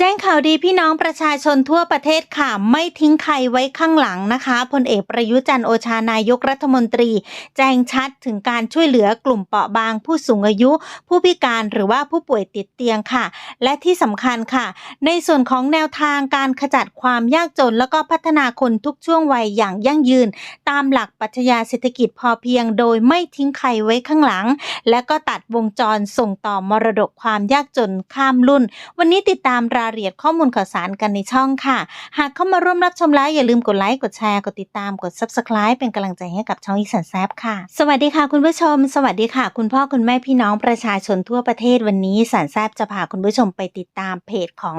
แจ้งข่าวดีพี่น้องประชาชนทั่วประเทศค่ะ ไม่ทิ้งใครไว้ข้างหลังนะคะพลเอกประยุจันทร์โอชานายกรัฐมนตรี แจ้งชัดถึงการช่วยเหลือกลุ่มเปราะบาง ผู้สูงอายุ ผู้พิการหรือว่าผู้ป่วยติดเตียงค่ะ และที่สำคัญค่ะ ในส่วนของแนวทางการขจัดความยากจน แล้วก็พัฒนาคนทุกช่วงวัยอย่างยั่งยืน ตามหลักปรัชญาเศรษฐกิจพอเพียง โดยไม่ทิ้งใครไว้ข้างหลัง และก็ตัดวงจรส่งต่อมรดกความยากจนข้ามรุ่น วันนี้ติดตามรายายละเอียดข้อมูลข่าวสารกันในช่องค่ะ หากเข้ามาร่วมรับชมแล้วอย่าลืมกดไลค์ กดแชร์ กดติดตาม กด Subscribe เป็นกำลังใจให้กับช่องอีสันแซบค่ะ สวัสดีค่ะคุณผู้ชม สวัสดีค่ะ คุณพ่อคุณแม่พี่น้องประชาชนทั่วประเทศวันนี้สันแซบจะพาคุณผู้ชมไปติดตามเพจของ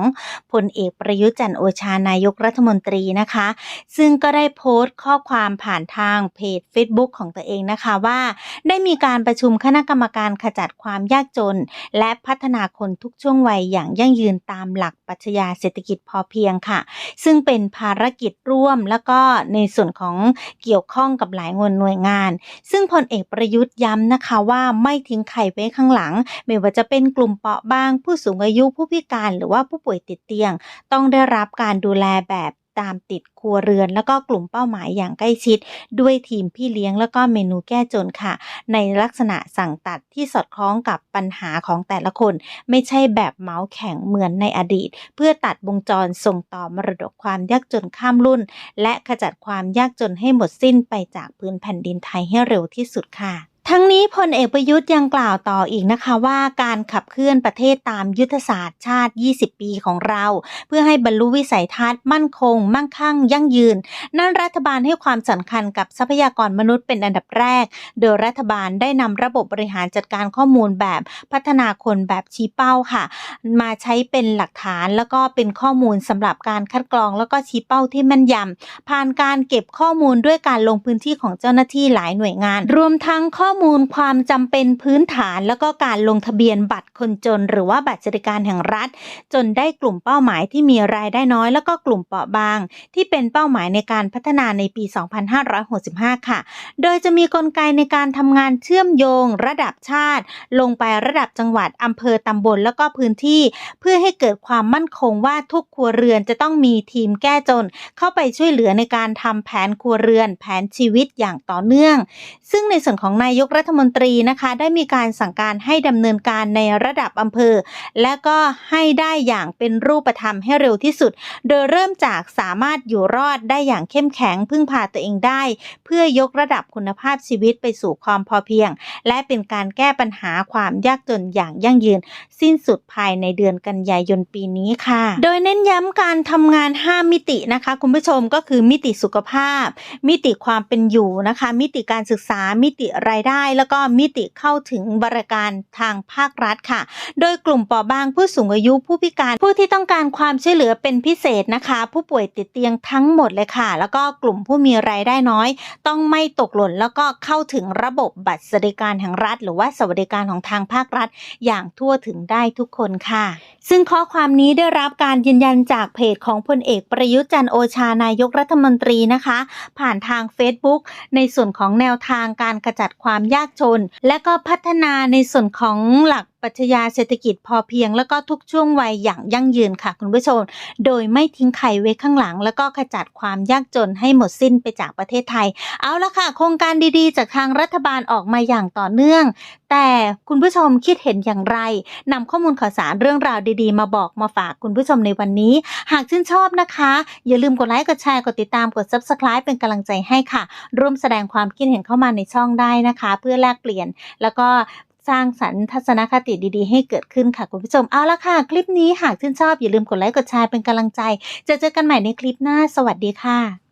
พลเอกประยุทธ์จันทร์โอชานายกรัฐมนตรีนะคะ ซึ่งก็ได้โพสต์ข้อความผ่านทางเพจ Facebook ของตัวเองนะคะว่า ได้มีการประชุมคณะกรรมการขจัดความยากจน และพัฒนาคนทุกช่วงวัยอย่างยั่งยืนตามหลัก ปรัชญาเศรษฐกิจพอเพียงค่ะ ซึ่งเป็นภารกิจร่วมแล้วก็ในส่วนของเกี่ยวข้องกับหลายงหน่วยงาน ซึ่งพลเอกประยุทธ์ย้ำนะคะว่าไม่ทิ้งใครไว้ข้างหลัง ไม่ว่าจะเป็นกลุ่มเปราะบาง ผู้สูงอายุผู้พิการหรือว่าผู้ป่วยติดเตียง ต้องได้รับการดูแลแบบ ตามติดครัวเรือน แล้วก็กลุ่มเป้าหมายอย่างใกล้ชิด ด้วยทีมพี่เลี้ยงแล้วก็เมนูแก้จนค่ะ ในลักษณะสั่งตัดที่สอดคล้องกับปัญหาของแต่ละคน ไม่ใช่แบบเมาส์แข็งเหมือนในอดีต เพื่อตัดวงจรส่งต่อมรดกความยากจนข้ามรุ่น และขจัดความยากจนให้หมดสิ้นไปจากพื้นแผ่นดินไทยให้เร็วที่สุดค่ะ ทั้งนี้พลเอกประยุทธ์ยังกล่าวต่ออีกนะคะว่าการขับเคลื่อนประเทศตามยุทธศาสตร์ชาติ 20 ปีของเรา เพื่อให้บรรลุวิสัยทัศน์มั่นคง มั่งคั่ง ยั่งยืน นั่นรัฐบาลให้ความสำคัญกับทรัพยากรมนุษย์เป็นอันดับแรก โดยรัฐบาลได้นำระบบบริหารจัดการข้อมูลแบบพัฒนาคนแบบชี้เป้าค่ะ มาใช้เป็นหลักฐานแล้วก็เป็นข้อมูลสำหรับการคัดกรองแล้วก็ชี้เป้าที่แม่นยำผ่านการเก็บข้อมูลด้วยการลงพื้นที่ของเจ้าหน้าที่หลายหน่วยงาน รวมทั้งข้อมูลความจำเป็นพื้นฐาน แล้วก็การลงทะเบียนบัตรคนจน หรือว่าบัตรสวัสดิการแห่งรัฐ จนได้กลุ่มเป้าหมายที่มีรายได้น้อย แล้วก็กลุ่มเปราะบาง ที่เป็นเป้าหมายในการพัฒนาในปี 2565 ค่ะ โดยจะมีกลไกในการทำงานเชื่อมโยง ระดับชาติ ลงไประดับจังหวัดอำเภอตำบลแล้วก็พื้นที่ เพื่อให้เกิดความมั่นคงว่าทุกครัวเรือนจะต้องมีทีมแก้จน เข้าไปช่วยเหลือในการทำแผนครัวเรือน แผนชีวิตอย่างต่อเนื่อง ซึ่งในส่วนของนายกรัฐมนตรีนะคะได้มีการสั่งการให้ดำเนินการในระดับอำเภอ และก็ให้ได้อย่างเป็นรูปธรรมให้เร็วที่สุด โดยเริ่มจากสามารถอยู่รอดได้อย่างเข้มแข็งพึ่งพาตัวเองได้ เพื่อยกระดับคุณภาพชีวิตไปสู่ความพอเพียง และเป็นการแก้ปัญหาความยากจนอย่างยั่งยืน สิ้นสุดภายในเดือนกันยายนปีนี้ค่ะ โดยเน้นย้ำการทำงาน 5 มิตินะคะ คุณผู้ชมก็คือมิติสุขภาพ มิติความเป็นอยู่นะคะ มิติการศึกษามิติรายได้แล้วก็มิติเข้าถึงบริการทางภาครัฐค่ะ โดยกลุ่มเปราะบางผู้สูงอายุผู้พิการผู้ที่ต้องการความช่วยเหลือเป็นพิเศษนะคะ ผู้ป่วยติดเตียงทั้งหมดเลยค่ะ แล้วก็กลุ่มผู้มีรายได้น้อย ต้องไม่ตกหล่นแล้วก็เข้าถึงระบบบัตรสวัสดิการแห่งรัฐ หรือว่าสวัสดิการของทางภาครัฐ อย่างทั่วถึงได้ทุกคนค่ะ ซึ่งข้อความนี้ได้รับการยืนยันจากเพจของพลเอกประยุทธ์จันโอชานายกรัฐมนตรีนะคะ ผ่านทาง Facebook ในส่วนของแนวทางการขจัดความยากจน และก็พัฒนาในส่วนของหลัก รัชญาเศรษฐกิจพอเพียง แล้วก็ทุกช่วงวัยอย่างยั่งยืนค่ะคุณผู้ชม โดยไม่ทิ้งใครไว้ข้างหลัง แล้วก็ขจัดความยากจนให้หมดสิ้นไปจากประเทศไทย เอาละค่ะ โครงการดีๆ จากทางรัฐบาลออกมาอย่างต่อเนื่อง แต่คุณผู้ชมคิดเห็นอย่างไรนำข้อมูลข่าวสารเรื่องราวดีๆ มาบอกมาฝากคุณผู้ชมในวันนี้ หากชื่นชอบนะคะ อย่าลืมกดไลค์กดแชร์กดติดตามกด subscribe เป็นกำลังใจให้ค่ะ ร่วมแสดงความคิดเห็นเข้ามาในช่องได้นะคะ เพื่อแลกเปลี่ยนแล้วก็ สร้างสรรค์ทัศนคติดีๆ ให้เกิดขึ้นค่ะคุณผู้ชมเอาละค่ะ คลิปนี้หากชื่นชอบอย่าลืมกดไลค์กดแชร์เป็นกำลังใจ จะเจอกันใหม่ในคลิปหน้า สวัสดีค่ะ